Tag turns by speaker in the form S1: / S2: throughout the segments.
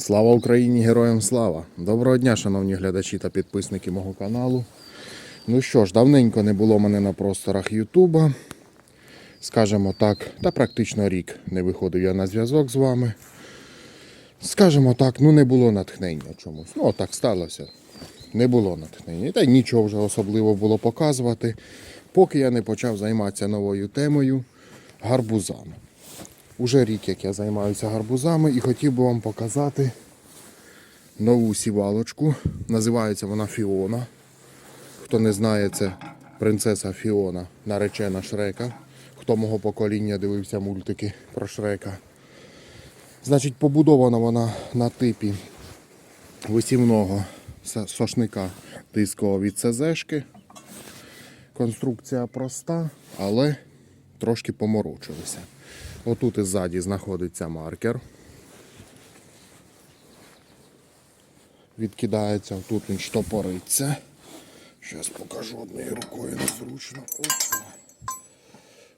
S1: Слава Україні, героям слава! Доброго дня, шановні глядачі та підписники мого каналу. Ну що ж, давненько не було мене на просторах Ютуба. Скажемо так, та практично рік не виходив я на зв'язок з вами. Скажемо так, ну не було натхнення чомусь. Ну, отак сталося. Не було натхнення. Та й нічого вже особливо було показувати, поки я не почав займатися новою темою гарбузами. Уже рік, як я займаюся гарбузами, і хотів би вам показати нову сівалочку. Називається вона Фіона. Хто не знає, це принцеса Фіона, наречена Шрека. Хто мого покоління дивився мультики про Шрека. Значить, побудована вона на типі висівного сошника дискового від ЦЗшки. Конструкція проста, але трошки поморочилися. Отут і ззаді знаходиться маркер. Відкидається, тут він штопориться. Зараз покажу однією рукою незручно.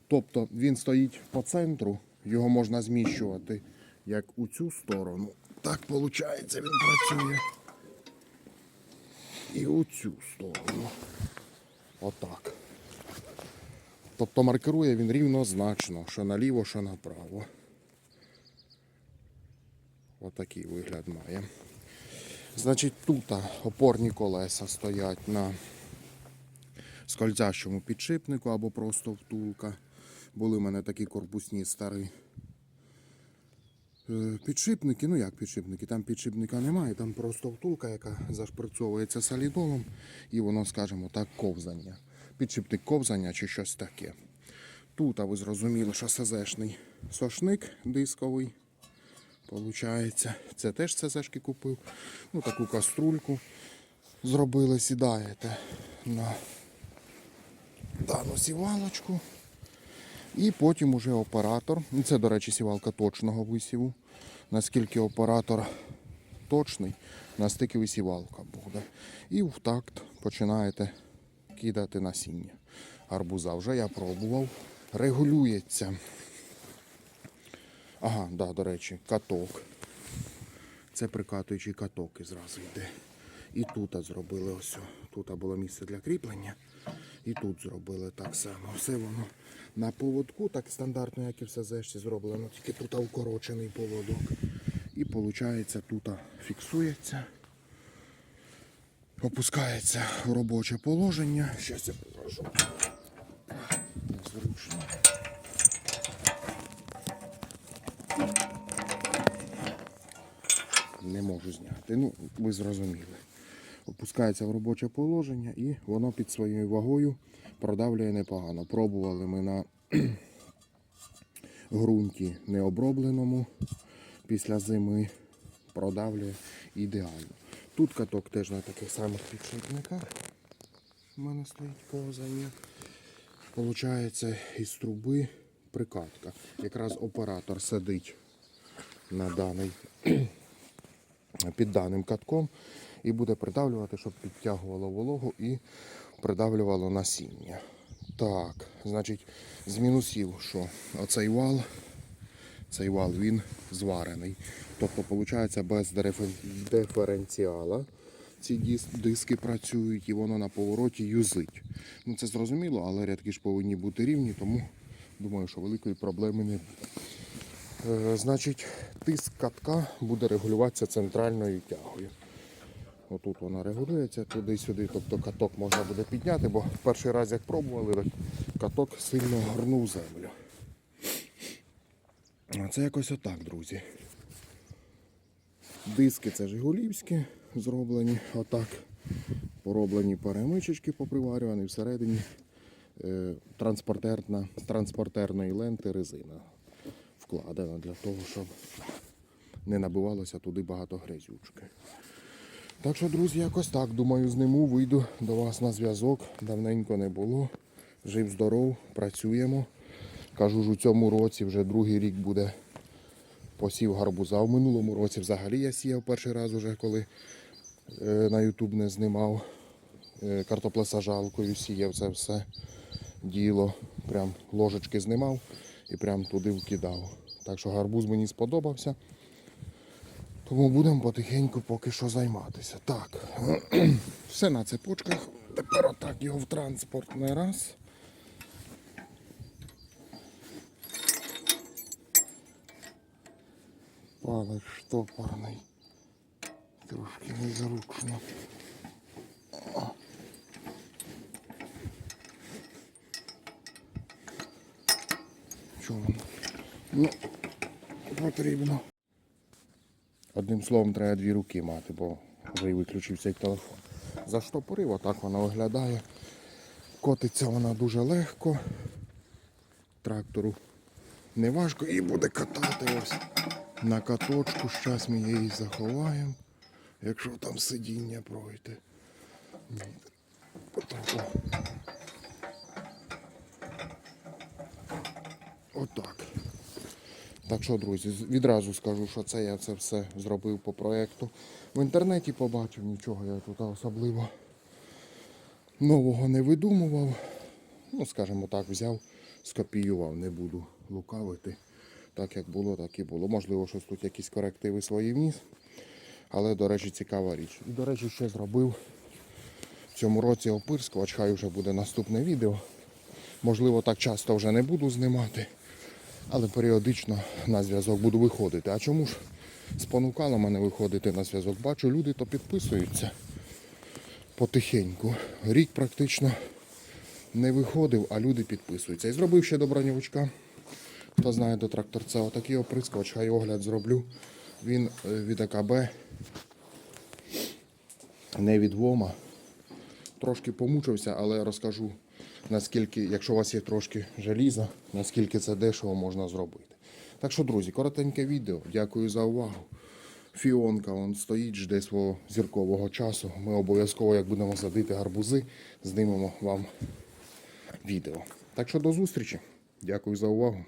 S1: Тобто він стоїть по центру, його можна зміщувати як у цю сторону. Так виходить, він працює. І у цю сторону. Отак. Тобто маркерує він рівнозначно, що наліво, що направо. Отакий вигляд має. Значить, тут опорні колеса стоять на скользящому підшипнику або просто втулка. Були в мене такі корпусні старі е, підшипники. Ну як підшипники? Там підшипника немає, там просто втулка, яка зашприцьовується солідолом, і воно, скажімо так, ковзання. Підшипник ковзання чи щось таке. Тут, а ви зрозуміли, що СЗшний сошник дисковий. Получається, це теж ЦЗшки купив. Ну, таку каструльку зробили, сідаєте на дану сівалочку. І потім уже оператор. Це, до речі, сівалка точного висіву. Наскільки оператор точний, настільки висівалка буде. І в такт починаєте кидати насіння. Арбуза вже я пробував. Регулюється. Ага, да, до речі, каток. Це прикатуючий каток і зразу йде. І тут зробили ось. Тут було місце для кріплення. І тут зробили так само. Все воно на поводку, так стандартно, як і все зешті зроблено, тільки тут укорочений поводок. І виходить, тут фіксується, опускається в робоче положення. Щас я покажу. Незручно. Не можу зняти. Ну, ви зрозуміли. Опускається в робоче положення і воно під своєю вагою продавлює непогано. Пробували ми на ґрунті необробленому після зими. Продавлює ідеально. Тут каток теж на таких самих підшипниках. У мене стоїть ковзання. Получається із труби прикатка. Якраз оператор сидить на даний під даним катком і буде придавлювати, щоб підтягувало вологу і придавлювало насіння. Так, значить, з мінусів, що оцей вал, цей вал він зварений. Тобто, виходить, без диференціала ці диски працюють і воно на повороті юзить. Ну це зрозуміло, але рядки ж повинні бути рівні, тому думаю, що великої проблеми не буде. Е, Значить, тиск катка буде регулюватися центральною тягою. Отут вона регулюється туди-сюди, тобто каток можна буде підняти, бо в перший раз як пробували, каток сильно горнув землю. Це якось отак, друзі. Диски це жигулівські зроблені, отак. Пороблені перемичечки поприварювані, всередині е, транспортерна, транспортерної ленти резина вкладена для того, щоб не набивалося туди багато грязючки. Так що, друзі, якось так. Думаю, зниму, вийду до вас на зв'язок. Давненько не було. Жив здоров, працюємо. Кажу ж, у цьому році вже другий рік буде посів гарбуза. В минулому році взагалі я сіяв перший раз уже, коли е, на Ютуб не знімав. Е, картоплесажалкою сіяв це все діло. Прям ложечки знімав і прям туди вкидав. Так що гарбуз мені сподобався. Тому будемо потихеньку поки що займатися. Так, все на цепочках. Тепер отак його в транспорт не раз. Палець штопорний. Трошки незручно. Чого воно? Ну, потрібно. Одним словом, треба дві руки мати, бо вже і виключився як телефон. Заштопорив, отак вона виглядає. Котиться вона дуже легко. Трактору не важко і буде катати ось на каточку. Зараз ми її заховаємо, якщо там сидіння пройде. Отак. Так що, друзі, відразу скажу, що це я це все зробив по проєкту. В інтернеті побачив, нічого я тут особливо нового не видумував. Ну, скажімо так, взяв, скопіював, не буду лукавити. Так як було, так і було. Можливо, щось тут якісь корективи свої вніс. Але, до речі, цікава річ. І, до речі, ще зробив в цьому році опирскувач, хай вже буде наступне відео. Можливо, так часто вже не буду знімати, але періодично на зв'язок буду виходити. А чому ж спонукало мене виходити на зв'язок? Бачу, люди то підписуються потихеньку. Рік практично не виходив, а люди підписуються. І зробив ще до броньовичка. Хто знає до тракторця, отакий оприскувач, хай огляд зроблю. Він е, від АКБ, не від ВОМа. Трошки помучився, але розкажу, наскільки, якщо у вас є трошки желіза, наскільки це дешево можна зробити. Так що, друзі, коротеньке відео. Дякую за увагу. Фіонка он стоїть, жде свого зіркового часу. Ми обов'язково, як будемо садити гарбузи, знімемо вам відео. Так що до зустрічі. Дякую за увагу.